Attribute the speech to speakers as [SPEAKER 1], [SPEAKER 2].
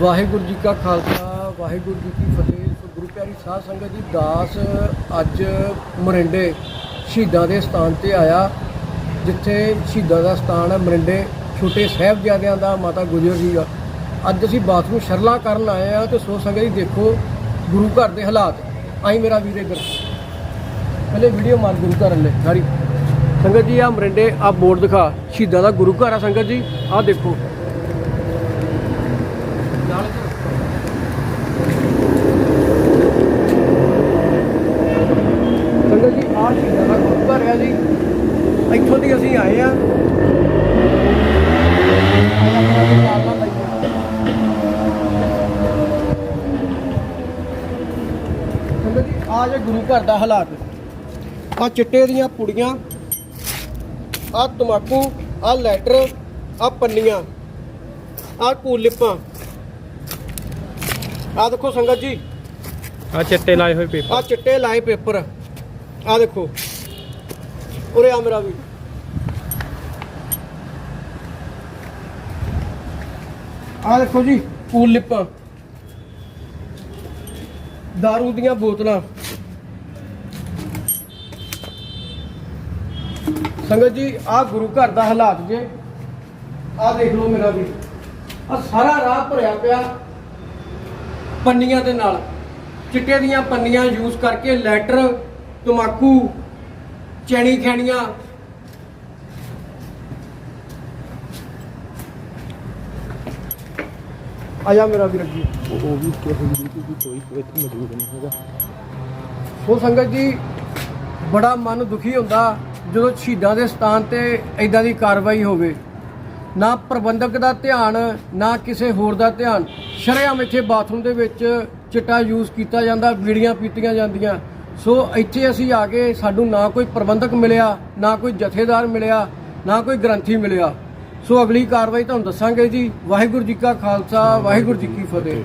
[SPEAKER 1] ਵਾਹਿਗੁਰੂ ਜੀ ਕਾ ਖਾਲਸਾ, ਵਾਹਿਗੁਰੂ ਜੀ ਕੀ ਫਤਿਹ। ਸੋ ਗੁਰੂ ਪਿਆਰੀ ਸਾਧ ਸੰਗਤ ਜੀ, ਦਾਸ ਅੱਜ ਮਰਿੰਡੇ ਸ਼ਹੀਦਾਂ ਦੇ ਸਥਾਨ ਤੇ ਆਇਆ, ਜਿੱਥੇ ਸ਼ਹੀਦਾਂ ਦਾ ਸਥਾਨ ਹੈ ਮਰਿੰਡੇ ਛੋਟੇ ਸਾਹਿਬਜ਼ਾਦਿਆਂ ਦਾ, ਮਾਤਾ ਗੁਜਰ ਜੀ ਦਾ। ਅੱਜ ਅਸੀਂ ਬਾਥਰੂਮ ਸ਼ਰਲਾ ਕਰਨ ਆਏ ਆ ਤੇ ਸੋ ਸੰਗਤ ਜੀ, ਦੇਖੋ ਗੁਰੂ ਘਰ ਦੇ ਹਾਲਾਤ। ਆਈ ਮੇਰਾ ਵੀਰ ਇੱਧਰ। ਪਹਿਲੇ ਵੀਡੀਓ ਮਾਰ ਗੁਰੂ ਘਰ ਲੈ ਸਾਰੀ। ਸੰਗਤ ਜੀ ਆ ਮਰਿੰਡੇ ਆ ਬੋਰਡ ਦਿਖਾ। ਸ਼ਹੀਦਾਂ ਦਾ ਗੁਰੂ ਘਰ ਆ ਸੰਗਤ ਜੀ ਆ ਦੇਖੋ ਨਾਲ ਇੱਧਰ। ਸੰਗਤ ਜੀ ਆਹ ਆ ਜੀ। ਇੱਥੋਂ ਦੀ ਅਸੀਂ ਆਏ ਆ। ਆ ਜੇ ਗੁਰੂ ਘਰ ਦਾ ਹਾਲਾਤ। ਆ ਚਿੱਟੇ ਦੀਆਂ ਪੁੜੀਆਂ ਆ ਤਮਾਕੂ ਆ ਲੈਟਰ ਆ ਪੰਨੀਆਂ ਆ ਕੂਲਿਪਾਂ। ਆ ਦੇਖੋ ਸੰਗਤ ਜੀ।
[SPEAKER 2] ਆ ਚਿੱਟੇ ਲਾਏ ਹੋਏ ਪੇਪਰ।
[SPEAKER 1] ਆ ਚਿੱਟੇ ਲਾਏ ਪੇਪਰ। ਆ ਦੇਖੋ। ਉਰੇ ਆ ਮੇਰਾ ਵੀ ਆ ਦੇਖੋ ਜੀ ਕੂਲ ਲਿਪਾਂ दारू ਦੀਆਂ ਬੋਤਲਾਂ। ਸੰਗਤ ਜੀ ਆ ਗੁਰੂ ਘਰ ਦਾ ਹਾਲਾਤ ਜੇ। ਆ ਦੇਖ ਲਓ ਮੇਰਾ ਵੀ ਆ ਸਾਰਾ ਰਾਹ ਭਰਿਆ ਪਿਆ ਪੰਨੀਆਂ ਦੇ ਨਾਲ। ਚਿੱਟੇ ਦੀਆਂ ਪੰਨੀਆਂ ਯੂਜ਼ ਕਰਕੇ ਲੈਟਰ, ਤਮਾਕੂ ਚੈਣੀ ਖੈਣੀਆਂ। ਆਇਆ ਮੇਰਾ ਵੀਰ ਜੀ
[SPEAKER 2] ਉਹ ਵੀ ਕਿਸੇ ਦੀ ਕੋਈ ਕੋਈ ਇੱਥੇ ਮੌਜੂਦ ਨਹੀਂ ਹੈਗਾ।
[SPEAKER 1] ਸੋ ਸੰਗਤ ਜੀ ਬੜਾ ਮਨ ਦੁਖੀ ਹੁੰਦਾ ਜਦੋਂ ਸ਼ਹੀਦਾਂ ਦੇ ਸਥਾਨ ਤੇ ਐਦਾਂ ਦੀ ਕਾਰਵਾਈ ਹੋਵੇ। ਨਾ ਪ੍ਰਬੰਧਕ ਦਾ ਧਿਆਨ ਨਾ ਕਿਸੇ ਹੋਰ ਦਾ ਧਿਆਨ। ਸ਼ਰੇਆਮ ਇੱਥੇ ਬਾਥਰੂਮ ਦੇ ਵਿੱਚ ਚਿੱਟਾ ਯੂਜ਼ ਕੀਤਾ ਜਾਂਦਾ ਬੀੜੀਆਂ ਪੀਤੀਆਂ ਜਾਂਦੀਆਂ। ਸੋ ਇੱਥੇ ਅਸੀਂ ਆ ਕੇ ਸਾਨੂੰ ਨਾ ਕੋਈ ਪ੍ਰਬੰਧਕ ਮਿਲਿਆ, ਨਾ ਕੋਈ ਜਥੇਦਾਰ ਮਿਲਿਆ, ਨਾ ਕੋਈ ਗ੍ਰੰਥੀ ਮਿਲਿਆ। ਸੋ ਅਗਲੀ ਕਾਰਵਾਈ ਤੁਹਾਨੂੰ ਦੱਸਾਂਗੇ ਜੀ। ਵਾਹਿਗੁਰੂ ਜੀ ਕਾ ਖਾਲਸਾ, ਵਾਹਿਗੁਰੂ ਜੀ ਕੀ ਫਤਿਹ।